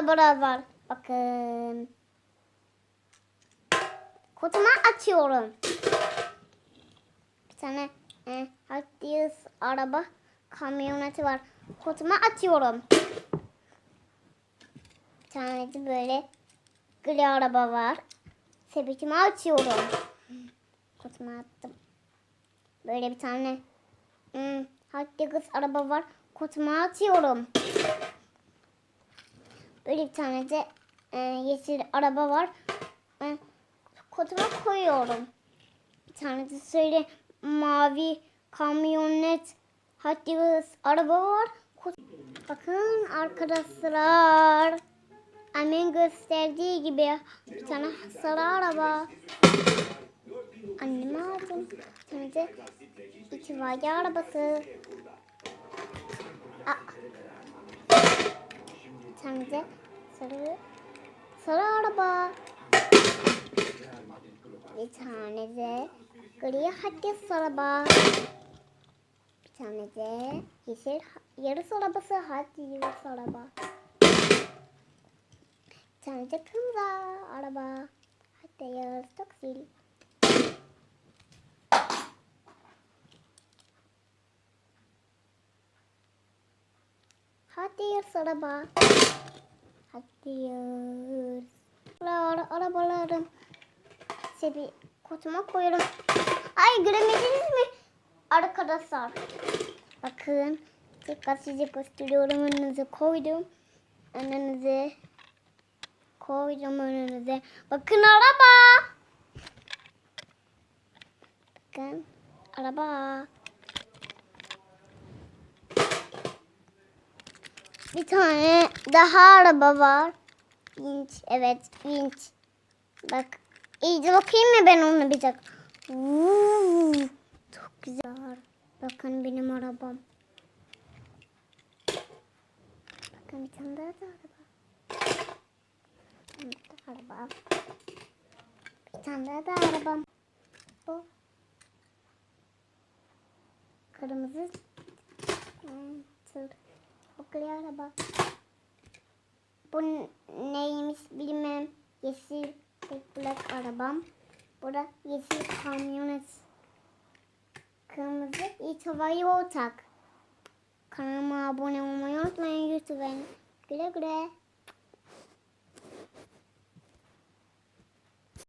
arabalar var. Bakın. Kutumu açıyorum. Bir tane e, Hot araba kamyoneti var. Kutumu açıyorum. Bir tane de böyle gri araba var. Sepetimi açıyorum. Kutumu attım. Böyle bir tane hmm, Hot araba var. Kutumu açıyorum. Böyle bir tane de e, yeşil araba var. E, kutuma koyuyorum. Bir tane de şöyle mavi kamyonet Hot araba var. Kut- Bakın arkadaşlar. Annemin gösterdiği gibi bir tane sarı araba. Anneme aldım. Bir tane de itfaiye arabası. De sarı, sarı araba. Bir tane de gri hakkes araba. Bir tane de yeşil yarış arabası hadi yarış araba. Bir tane de kırmızı araba. Hatta yarış taksil. Hadi yarış araba. Yarış. Arabalar, arabalarım. Sebi kutuma koyuyorum. Ay göremediniz mi? Arkadaşlar. Bakın. Tekrar size gösteriyorum. Önünüze koydum. Önünüze koydum önünüze. Bakın araba. Bakın araba. Bir tane daha araba var. Vinç. Evet vinç. Bak. iyice bakayım mı ben onu bir dakika. Çok güzel. Bakın benim arabam. Bakın bir tane daha da araba. Bir araba. Bir tane daha da arabam. Bu. Kırmızı. Hmm, tır. Okul araba. Bu neymiş bilmem. Yeşil tek black arabam. Burada yeşil kamyonet. Kırmızı itfaiye ortak. Kanalıma abone olmayı unutmayın YouTube'a. Güle güle.